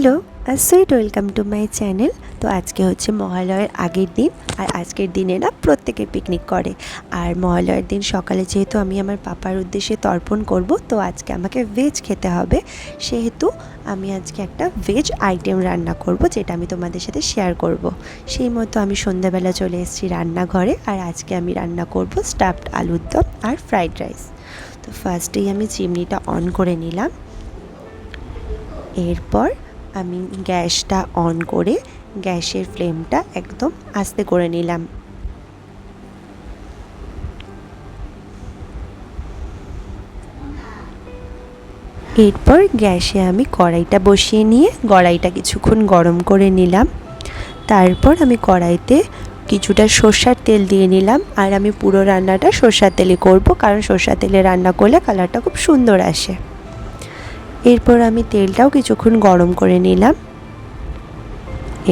Hello, R sweet welcome to my channel. তো আজকে হচ্ছে মহালয়ের আগের দিন, আর আজকের দিনে না প্রত্যেকে পিকনিক করে। আর মহালয়ের দিন সকালে যেহেতু আমি আমার পাপার উদ্দেশ্যে তর্পণ করব, তো আজকে আমাকে ভেজ খেতে হবে। সেহেতু আমি আজকে একটা ভেজ আইটেম রান্না করব, যেটা আমি তোমাদের সাথে শেয়ার করব। সেই মতো আমি সন্ধ্যাবেলা চলে এসেছি রান্নাঘরে, আর আজকে আমি রান্না করব স্টাফড আলুর দম আর ফ্রাইড রাইস তো ফার্স্টেই আমি চিমনিটা অন করে নিলাম। এরপর আমি গ্যাসটা অন করে গ্যাসের ফ্লেমটা একদম আস্তে করে নিলাম। এরপর গ্যাসে আমি কড়াইটা বসিয়ে নিয়ে কড়াইটা কিছুক্ষণ গরম করে নিলাম। তারপর আমি কড়াইতে কিছুটা সর্ষার তেল দিয়ে নিলাম আর আমি পুরো রান্নাটা সর্ষার তেলে করব, কারণ সর্ষার তেলে রান্না করলে কালারটা খুব সুন্দর আসে। এরপর আমি তেলটাও কিছুক্ষণ গরম করে নিলাম।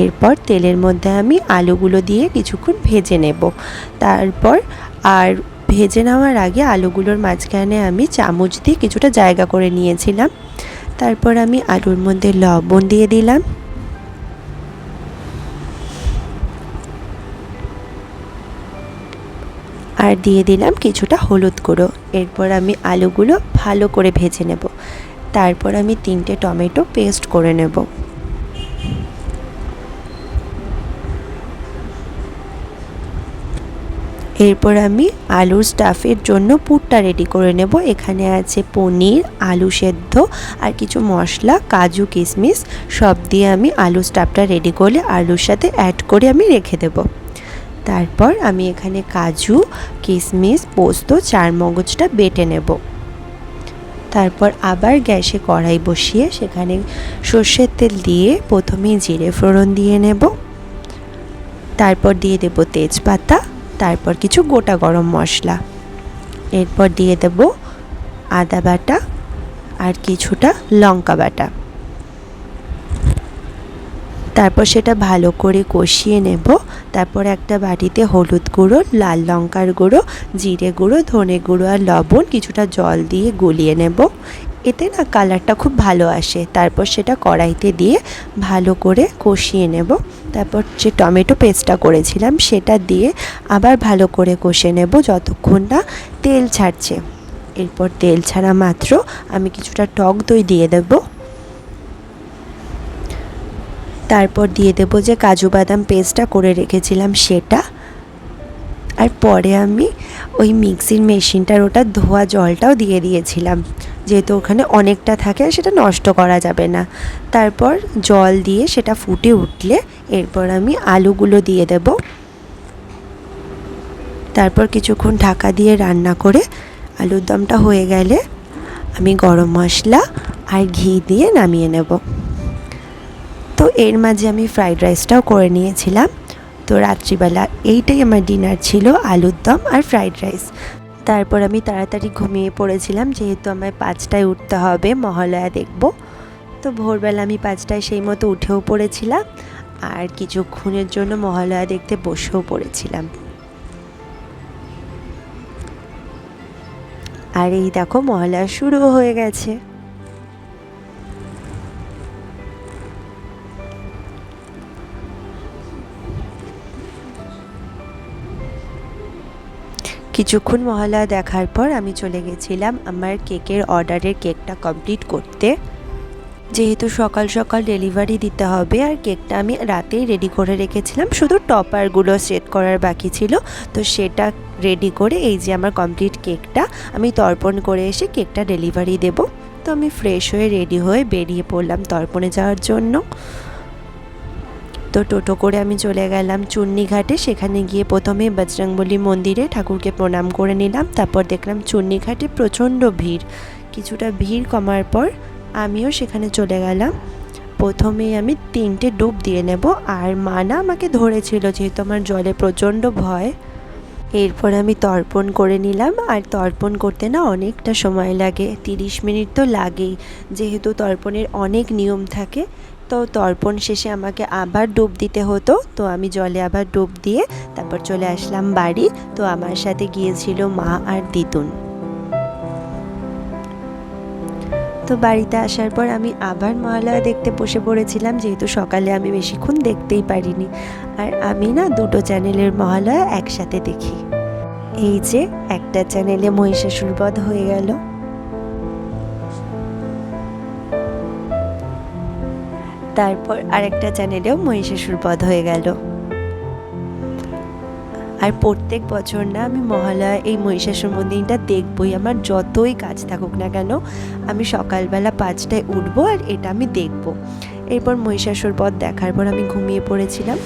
এরপর তেলের মধ্যে আমি আলুগুলো দিয়ে কিছুক্ষণ ভেজে নেব। তারপর আর ভেজে নেওয়ার আগে আলুগুলোর মাঝখানে আমি চামচ দিয়ে কিছুটা জায়গা করে নিয়েছিলাম। তারপর আমি আলুর মধ্যে লবণ দিয়ে দিলাম। আর দিয়ে দিলাম কিছুটা হলুদ গুঁড়ো। এরপর আমি আলুগুলো ভালো করে ভেজে নেব। তারপর আমি তিনটে টমেটো পেস্ট করে নেব। এরপর আমি আলুর স্টাফের জন্য পুরটা রেডি করে নেব। এখানে আছে পনির, আলু সেদ্ধ আর কিছু মশলা, কাজু, কিশমিশ, সব দিয়ে আমি আলু স্টাফটা রেডি করলে আলুর সাথে অ্যাড করে আমি রেখে দেব। তারপর আমি এখানে কাজু, কিশমিশ, পোস্ত চার মগজটা বেটে নেব। তারপর আবার গ্যাসে কড়াই বসিয়ে সেখানে সর্ষের তেল দিয়ে প্রথমে জিরে ফোড়ন দিয়ে নেব। তারপর দিয়ে দেব তেজপাতা, তারপর কিছু গোটা গরম মশলা। এরপর দিয়ে দেব আদা বাটা আর কিছুটা লঙ্কা বাটা। তারপর সেটা ভালো করে কষিয়ে নেব। তারপর একটা বাটিতে হলুদ গুঁড়ো, লাল লঙ্কার গুঁড়ো, জিরে গুঁড়ো, ধনে গুঁড়ো আর লবণ কিছুটা জল দিয়ে গুলিয়ে নেব। এতে না কালারটা খুব ভালো আসে। তারপর সেটা কড়াইতে দিয়ে ভালো করে কষিয়ে নেব। তারপর যে টমেটো পেস্টটা করেছিলাম সেটা দিয়ে আবার ভালো করে কষে নেব যতক্ষণ না তেল ছাড়ছে। এরপর তেল ছাড়া মাত্র আমি কিছুটা টক দই দিয়ে দেবো। তারপর দিয়ে দেব যে কাজু বাদাম পেস্টটা করে রেখেছিলাম সেটা। আর পরে আমি ওই মিক্সির মেশিনটার ওটা ধোয়া জলটাও দিয়ে দিয়েছিলাম। যেহেতু ওখানে অনেকটা থাকে সেটা নষ্ট করা যাবে না। তারপর জল দিয়ে সেটা ফুটে উঠলে এরপর আমি আলুগুলো দিয়ে দেব। তারপর কিছুক্ষণ ঢাকা দিয়ে রান্না করে আলুর দমটা হয়ে গেলে আমি গরম মশলা আর ঘি দিয়ে নামিয়ে নেব। এর মাঝে আমি ফ্রাইড রাইসটাও করে নিয়েছিলাম। তো রাত্রিবেলা এইটাই আমার ডিনার ছিল, আলুর দম আর ফ্রাইড রাইস তারপর আমি তাড়াতাড়ি ঘুমিয়ে পড়েছিলাম, যেহেতু আমায় পাঁচটায় উঠতে হবে, মহালয়া দেখব। তো ভোরবেলা আমি পাঁচটায় সেই মতো উঠেও পড়েছিলাম, আর কিছুক্ষণের জন্য মহালয়া দেখতে বসেও পড়েছিলাম। আর এই দেখো মহালয়া শুরু হয়ে গেছে। কিছুক্ষণ মহালয়া দেখার পর আমি চলে গেছিলাম আমার কেকের অর্ডারের কেকটা কমপ্লিট করতে। যেহেতু সকাল সকাল ডেলিভারি দিতে হবে আর কেকটা আমি রাতেই রেডি করে রেখেছিলাম, শুধু টপারগুলো সেট করার বাকি ছিল। তো সেটা রেডি করে এই যে আমার কমপ্লিট কেকটা, আমি তর্পণ করে এসে কেকটা ডেলিভারি দেব। তো আমি ফ্রেশ হয়ে রেডি হয়ে বেরিয়ে পড়লাম তর্পণে যাওয়ার জন্য। তো টোটো করে আমি চলে গেলাম চুন্নিঘাটে সেখানে গিয়ে প্রথমে বজরংবলী মন্দিরে ঠাকুরকে প্রণাম করে নিলাম, তারপর দেখলাম চুন্নিঘাটে প্রচণ্ড ভিড়। কিছুটা ভিড় কমার পর আমিও সেখানে চলে গেলাম। প্রথমেই আমি তিনটে ডুব দিয়ে নেব, আর মা না আমাকে ধরেছিল যেহেতু আমার জলে প্রচণ্ড ভয়। এরপর আমি তর্পণ করে নিলাম, আর তর্পণ করতে না অনেকটা সময় লাগে, তিরিশ মিনিট তো লাগেই। যেহেতু তর্পণের অনেক নিয়ম থাকে তো তর্পণ শেষে আমাকে আবার ডুব দিতে হতো। তো আমি জলে আবার ডুব দিয়ে তারপর চলে আসলাম বাড়ি। তো আমার সাথে গিয়েছিল মা আর দিতুন তো বাড়িতে আসার পর আমি আবার মহালয়া দেখতে বসে পড়েছিলাম। যেহেতু সকালে আমি বেশিক্ষণ দেখতেই পারিনি। আর আমি না দুটো চ্যানেলের মহালয়া একসাথে দেখি। এই যে একটা চ্যানেলে মহিষাসুর বধ হয়ে গেল। তারপর আরেকটা চ্যানেলেও মহিষাসুর বধ হয়ে গেল। আর প্রত্যেক বছর না আমি মহালয়া এই মহিষাসুর মন্দিরটা দেখবই। আমার যতই কাজ থাকুক না কেন, আমি সকালবেলা পাঁচটায় উঠবো আর এটা আমি দেখব। এরপর মহিষাসুর পথ দেখার পর আমি ঘুমিয়ে পড়েছিলাম।